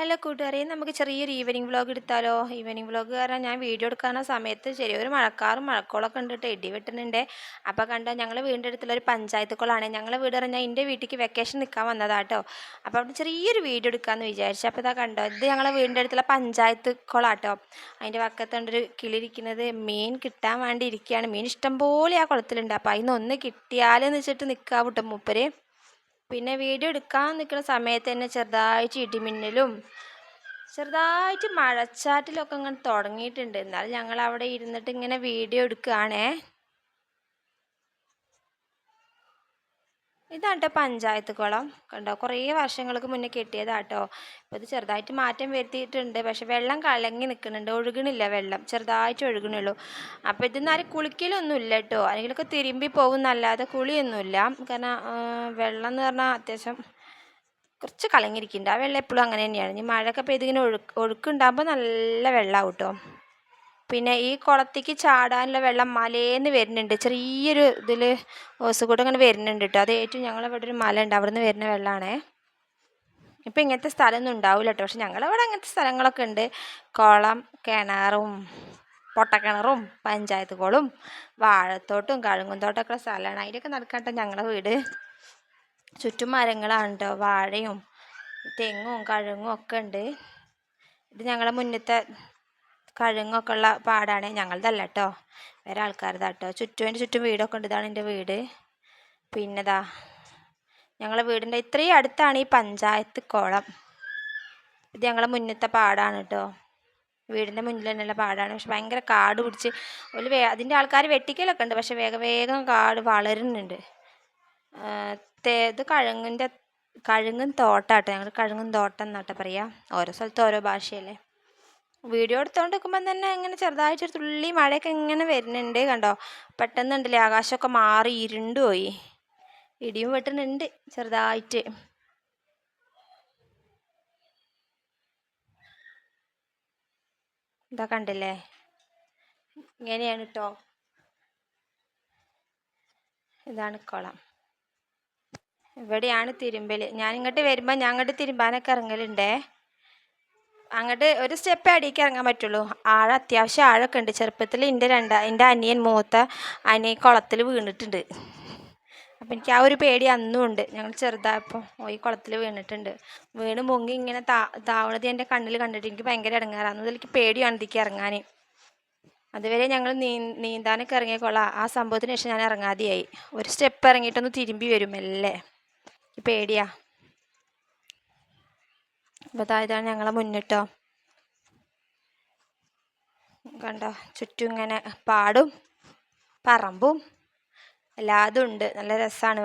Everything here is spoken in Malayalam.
ഹലോ കൂട്ടുകാരെ നമുക്ക് ചെറിയൊരു ഈവനിങ് വ്ളോഗ് എടുത്താലോ? ഈവനിങ് വ്ളോഗ് കാരണം ഞാൻ വീഡിയോ എടുക്കുന്ന സമയത്ത് ചെറിയൊരു മഴക്കാറും മഴക്കോളൊക്കെ കണ്ടിട്ട് കേട്ടോ ഇടി വെട്ടുന്നുണ്ട്. അപ്പോൾ കണ്ടോ ഞങ്ങൾ വീടിന്റെ ഒരു പഞ്ചായത്ത് കുളമാണ്. ഞങ്ങൾ വീട് പറഞ്ഞാൽ എന്റെ വീട്ടിലേക്ക് വെക്കേഷൻ നിൽക്കാൻ വന്നതാട്ടോ അപ്പോൾ അവിടെ ചെറിയൊരു വീഡിയോ എടുക്കാമെന്ന് വിചാരിച്ചു. അപ്പോൾ ഇതാ കണ്ടോ ഇത് ഞങ്ങളെ വീടിന്റെ അടുത്തുള്ള പഞ്ചായത്ത് കുളമാട്ടോ അതിന്റെ പക്കത്തുണ്ടൊരു കിളിരിക്കുന്നത് മീൻ കിട്ടാൻ വേണ്ടി ഇരിക്കുകയാണ്. മീൻ ഇഷ്ടംപോലെ ആ കുളത്തിലുണ്ട്. അപ്പോൾ അതിൽ നിന്ന് ഒന്ന് കിട്ടിയാലെന്ന് വെച്ചിട്ട് നിൽക്കാം കേട്ടോ മൂപ്പര്. പിന്നെ വീഡിയോ എടുക്കാൻ നിൽക്കുന്ന സമയത്ത് തന്നെ ചെറുതായിട്ട് ഇടിമിന്നലും ചെറുതായിട്ട് മഴച്ചാറ്റിലൊക്കെ ഇങ്ങനെ തുടങ്ങിയിട്ടുണ്ട്. എന്നാലും ഞങ്ങൾ അവിടെ ഇരുന്നിട്ട് ഇങ്ങനെ വീഡിയോ എടുക്കുകയാണേ. ഇതാണ് കേട്ടോ പഞ്ചായത്ത് കുളം. കണ്ടോ? കുറേ വർഷങ്ങൾക്ക് മുന്നേ കെട്ടിയതാട്ടോ. ഇപ്പം ഇത് ചെറുതായിട്ട് മാറ്റം വരുത്തിയിട്ടുണ്ട്. പക്ഷെ വെള്ളം കലങ്ങി നിൽക്കുന്നുണ്ട്. ഒഴുകണില്ല വെള്ളം. ചെറുതായിട്ട് ഒഴുകണുള്ളൂ അപ്പോൾ ഇതിന്ന് ആരും കുളിക്കലൊന്നും ഇല്ല കേട്ടോ. ആരെങ്കിലുമൊക്കെ തിരുമ്പി പോകുന്നല്ലാതെ കുളിയൊന്നുമില്ല. കാരണം വെള്ളം എന്ന് പറഞ്ഞാൽ അത്യാവശ്യം കുറച്ച് കലങ്ങിയിരിക്കുന്നുണ്ട്. ആ വെള്ളം എപ്പോഴും അങ്ങനെ തന്നെയാണ്. ഇനി മഴയൊക്കെ പെയ്ത് ഇങ്ങനെ ഒഴുക്ക് ഒഴുക്കുണ്ടാകുമ്പോൾ നല്ല വെള്ളമാവും കേട്ടോ. പിന്നെ ഈ കുളത്തേക്ക് ചാടാനുള്ള വെള്ളം മലയിൽനിന്ന് വരുന്നുണ്ട്. ചെറിയൊരു ഇതിൽ ഓസ് കൂടെ അങ്ങനെ വരുന്നുണ്ട് കേട്ടോ അത് ഏറ്റവും ഞങ്ങളിവിടെ ഒരു മല ഉണ്ട്. അവിടെ നിന്ന് വരുന്ന വെള്ളമാണേ ഇപ്പം ഇങ്ങനത്തെ സ്ഥലമൊന്നും ഉണ്ടാവില്ല കേട്ടോ പക്ഷെ ഞങ്ങളിവിടെ അങ്ങനത്തെ സ്ഥലങ്ങളൊക്കെ ഉണ്ട്. കുളം കിണറും പൊട്ടക്കിണറും പഞ്ചായത്ത് കുളവും വാഴത്തോട്ടും കഴുങ്ങുന്തോട്ടമൊക്കെ സ്ഥലമാണ്. അതിലൊക്കെ നടക്കട്ടെ ഞങ്ങളുടെ വീട്. ചുറ്റും മരങ്ങളാണ് കേട്ടോ വാഴയും തെങ്ങും കഴുങ്ങും ഒക്കെ ഉണ്ട്. ഇത് ഞങ്ങളുടെ മുന്നത്തെ കഴുങ്ങൊക്കെ ഉള്ള പാടാണ് ഞങ്ങളതല്ല കേട്ടോ വേറെ ആൾക്കാരതാ കേട്ടോ ചുറ്റും അതിന്റെ ചുറ്റും വീടൊക്കെ ഉണ്ട് ഇതാണ് എന്റെ വീട്. പിന്നെതാ ഞങ്ങളെ വീടിന്റെ ഇത്രയും അടുത്താണ് ഈ പഞ്ചായത്ത് കോളം. ഇത് ഞങ്ങളെ മുന്നത്തെ പാടാണ് കേട്ടോ വീടിന്റെ മുന്നിൽ തന്നെയുള്ള പാടാണ്. പക്ഷെ ഭയങ്കര കാട് പിടിച്ച് ഒരു വേ അതിന്റെ ആൾക്കാർ വെട്ടിക്കലൊക്കെ ഉണ്ട്. പക്ഷെ വേഗം വേഗം കാട് വളരുന്നുണ്ട്. ഇത് കഴുങ്ങിന്റെ കഴുങ്ങും തോട്ടാട്ടോ ഞങ്ങൾ കഴുങ്ങും തോട്ടം എന്നാട്ടോ പറയുക ഓരോ സ്ഥലത്ത് ഓരോ ഭാഷയല്ലേ. വീഡിയോ എടുത്തോണ്ട് നിൽക്കുമ്പം തന്നെ ഇങ്ങനെ ചെറുതായിട്ടൊരു തുള്ളി മഴയൊക്കെ ഇങ്ങനെ വരുന്നുണ്ട് കണ്ടോ? പെട്ടെന്നുണ്ടല്ലേ ആകാശമൊക്കെ മാറി ഇരുണ്ടുപോയി ഇടിയും വെട്ടുന്നുണ്ട് ചെറുതായിട്ട്. ഇതാ കണ്ടില്ലേ? ഇങ്ങനെയാണ് കേട്ടോ ഇതാണ് കുളം. ഇവിടെയാണ് തിരുമ്പൽ ഞാൻ ഇങ്ങോട്ട് വരുമ്പോൾ ഞാൻ അങ്ങോട്ട് തിരുമ്പാനൊക്കെ ഇറങ്ങലുണ്ടേ. അങ്ങോട്ട് ഒരു സ്റ്റെപ്പ് അടിക്ക് ഇറങ്ങാൻ പറ്റുള്ളൂ. ആഴ അത്യാവശ്യം ആഴമൊക്കെ ഉണ്ട് ചെറുപ്പത്തിൽ എന്റെ രണ്ടാ എന്റെ അനിയൻ മൂത്ത അനിയൻ കുളത്തിൽ വീണിട്ടുണ്ട്. അപ്പം എനിക്ക് ആ ഒരു പേടി അന്നും ഉണ്ട്. ഞങ്ങൾ ചെറുതായപ്പോൾ ഈ കുളത്തിൽ വീണിട്ടുണ്ട്. വീണ് മുങ്ങി ഇങ്ങനെ താ താവണത് എന്റെ കണ്ണിൽ കണ്ടിട്ട് എനിക്ക് ഭയങ്കര ഇടങ്ങാറാണ് അതിലേക്ക് പേടിയാണ് ഇതിക്ക് ഇറങ്ങാൻ അതുവരെ ഞങ്ങൾ നീ നീന്താനൊക്കെ കൊള്ളാം ആ സംഭവത്തിന് ശേഷം ഞാൻ ഇറങ്ങാതെയായി. ഒരു സ്റ്റെപ്പ് ഇറങ്ങിയിട്ടൊന്ന് തിരുമ്പി വരും അല്ലേ പേടിയാ. അപ്പോൾ ഇതാണ് ഞങ്ങളെ മുന്നിട്ടോ. കണ്ടോ ചുറ്റും ഇങ്ങനെ പാടും പറമ്പും എല്ലാതും ഉണ്ട്. നല്ല രസമാണ്